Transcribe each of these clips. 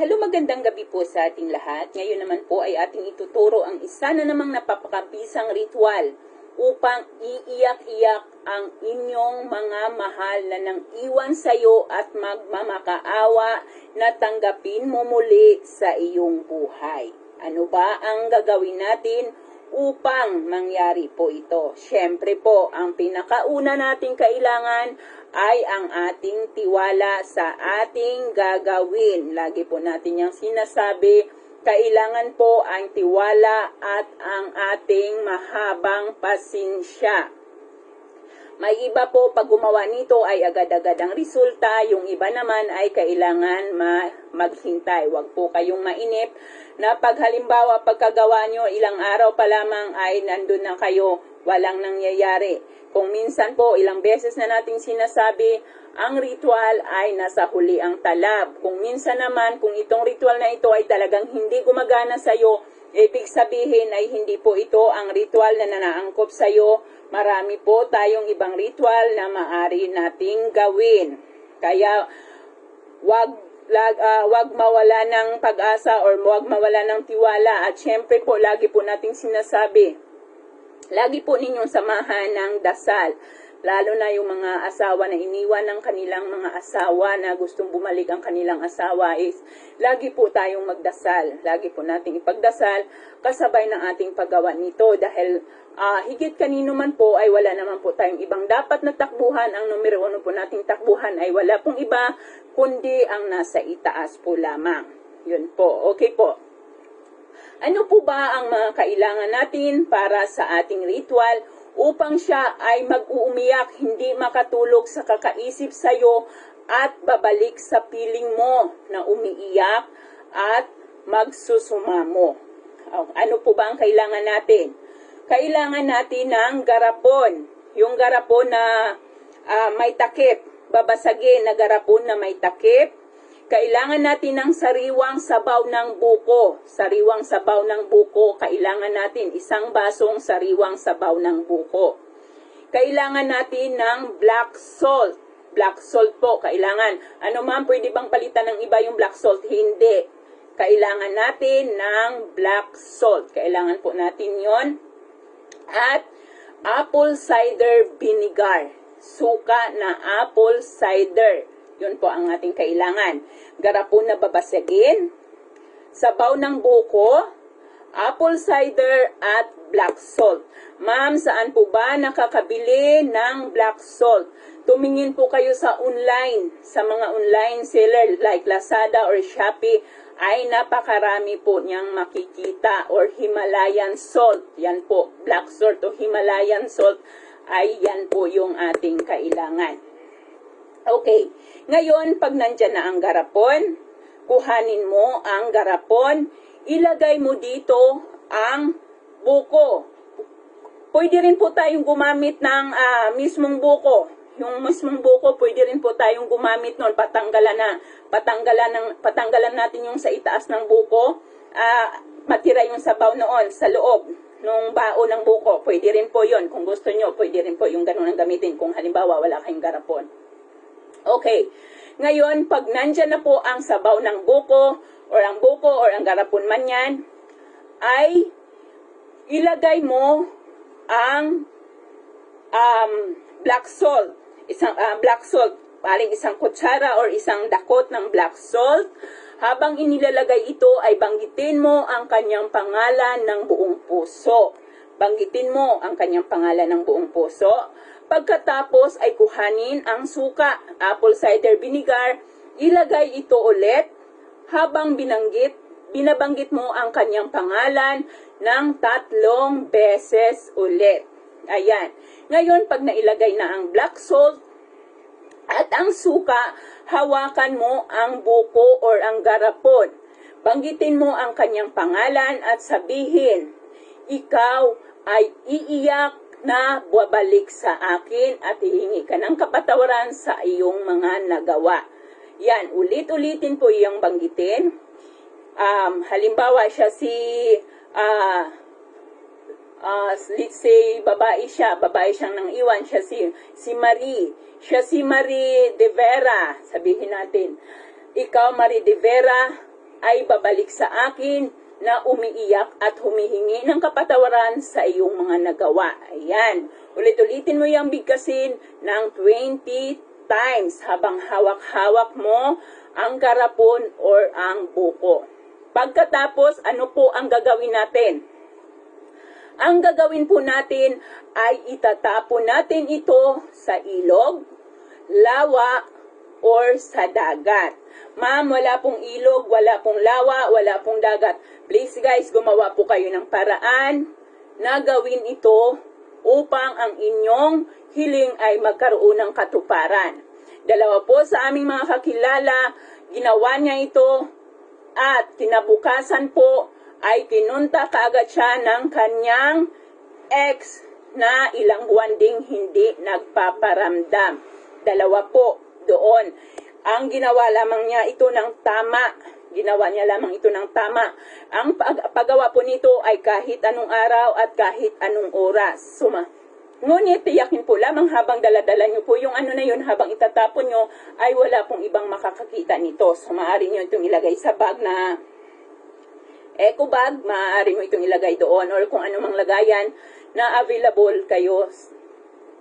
Hello, magandang gabi po sa ating lahat. Ngayon naman po ay ating ituturo ang isa na namang napapakabisang ritual upang iiyak-iyak ang inyong mga mahal na nang iwan sa iyo at magmamakaawa na tanggapin mo muli sa iyong buhay. Ano ba ang gagawin natin upang mangyari po ito? Siyempre po, ang pinakauna nating kailangan ay ang ating tiwala sa ating gagawin. Lagi po natin yung sinasabi, kailangan po ang tiwala at ang ating mahabang pasensya. May iba po pag gumawa nito ay agad-agad ang resulta, yung iba naman ay kailangan ma- maghintay. Huwag po kayong mainip na pag halimbawa pagkagawa nyo ilang araw pa lamang ay nandun na kayo, walang nangyayari. Kung minsan po ilang beses na nating sinasabi, ang ritual ay nasa huli ang talab. Kung minsan naman, kung itong ritual na ito ay talagang hindi gumagana sa iyo, ibig sabihin ay hindi po ito ang ritual na nanaangkop sa iyo. Marami po tayong ibang ritual na maari nating gawin. Kaya wag lag, ah, wag mawala ng pag-asa or wag mawala ng tiwala at syempre po lagi po nating sinasabi lagi po ninyong samahan ng dasal lalo na yung mga asawa na iniwan ng kanilang mga asawa na gustong bumalik ang kanilang asawa is lagi po tayong magdasal. Lagi po nating ipagdasal kasabay ng ating paggawa nito dahil ah, higit kanino man po ay wala naman po tayong ibang dapat na takbuhan. Ang numero uno po nating takbuhan ay wala pong iba kundi ang nasa itaas po lamang. Yun po. Okay po. Ano po ba ang mga kailangan natin para sa ating ritual upang siya ay mag-uumiyak, hindi makatulog sa kakaisip sa iyo at babalik sa piling mo na umiiyak at magsusumamo. Oh, Ano po ba ang kailangan natin? Kailangan natin ng garapon. Yung garapon na ah, may takip. Babasagin na garapon na may takip kailangan natin ng sariwang sabaw ng buko. Sariwang sabaw ng buko. Kailangan natin isang basong sariwang sabaw ng buko. Kailangan natin ng black salt. Black salt po, kailangan. Ano ma'am, pwede bang palitan ng iba yung black salt? Hindi. Kailangan natin ng black salt. Kailangan po natin yon At apple cider vinegar. Suka na apple cider. Yun po ang ating kailangan. Garapon na babasagin, sabaw ng buko, apple cider, at black salt. Ma'am, saan po ba nakakabili ng black salt? Tumingin po kayo sa online, sa mga online seller like Lazada or Shopee, ay napakarami po niyang makikita or Himalayan salt. Yan po, black salt o Himalayan salt ay yan po yung ating kailangan. Okay. Ngayon, pag nandyan na ang garapon, kuhanin mo ang garapon, ilagay mo dito ang buko. Pwede rin po tayong gumamit ng ah, mismong buko. Yung mismong buko, pwede rin po tayong gumamit noon, patanggalan na, patanggalan, ng, patanggalan natin yung sa itaas ng buko, ah, matira yung sabaw noon sa loob nung bao ng buko. Pwede rin po yon Kung gusto nyo, pwede rin po yung ganun ang gamitin kung halimbawa wala kayong garapon. Okay. Ngayon, pag nandyan na po ang sabaw ng buko, or ang buko, or ang garapon man yan, ay ilagay mo ang um, black salt. Isang ah, black salt, paling isang kutsara or isang dakot ng black salt. Habang inilalagay ito ay banggitin mo ang kanyang pangalan ng buong puso. Banggitin mo ang kanyang pangalan ng buong puso. Pagkatapos ay kuhanin ang suka, apple cider vinegar, ilagay ito ulit habang binanggit, binabanggit mo ang kanyang pangalan ng tatlong beses ulit. Ayan. Ngayon, pag nailagay na ang black salt at ang suka, hawakan mo ang buko or ang garapon. Banggitin mo ang kanyang pangalan at sabihin, ikaw ay iiyak na babalik sa akin at hihingi ka ng kapatawaran sa iyong mga nagawa. Yan, ulit-ulitin po iyong banggitin. Um, halimbawa siya si ah ah, let's say, babae siya, babae siyang nang iwan, siya si, si Marie, siya si Marie de Vera, sabihin natin, ikaw Marie de Vera, ay babalik sa akin na umiiyak at humihingi ng kapatawaran sa iyong mga nagawa. Ayan. Ulit-ulitin mo yung bigkasin ng 20 times habang hawak-hawak mo ang karapon or ang buko. Pagkatapos, ano po ang gagawin natin? Ang gagawin po natin ay itatapon natin ito sa ilog, lawa, or sa dagat. Ma'am, wala pong ilog, wala pong lawa, wala pong dagat. Please guys, gumawa po kayo ng paraan na gawin ito upang ang inyong hiling ay magkaroon ng katuparan. Dalawa po sa aming mga kakilala, ginawa niya ito at kinabukasan po ay pinunta kaagad siya ng kanyang ex na ilang buwan ding hindi nagpaparamdam. Dalawa po doon. Ang ginawa lamang niya ito ng tama. Ginawa niya lamang ito ng tama. Ang pag- paggawa po nito ay kahit anong araw at kahit anong oras. Suma. Ngunit tiyakin po lamang habang daladala niyo po yung ano na yun habang itatapon niyo ay wala pong ibang makakakita nito. So maaari niyo itong ilagay sa bag na eco bag, maaari mo itong ilagay doon or kung anumang lagayan na available kayo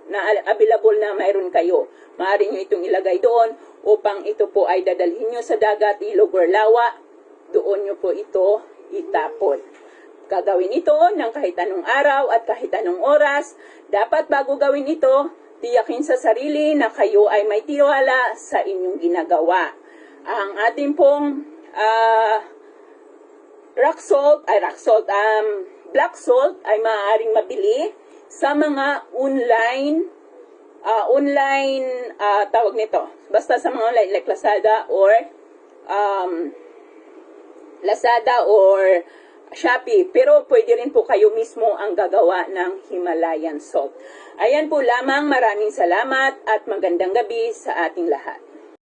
na available na mayroon kayo. Maaari nyo itong ilagay doon upang ito po ay dadalhin nyo sa dagat, ilog or lawa. Doon nyo po ito itapon. Gagawin ito ng kahit anong araw at kahit anong oras. Dapat bago gawin ito, tiyakin sa sarili na kayo ay may tiwala sa inyong ginagawa. Ang ating pong ah, rock salt, ay rock salt, um, black salt ay maaaring mabili sa mga online, ah, online, ah, tawag nito, basta sa mga online like Lazada or um, Lazada or Shopee. Pero pwede rin po kayo mismo ang gagawa ng Himalayan salt. Ayan po lamang, maraming salamat at magandang gabi sa ating lahat.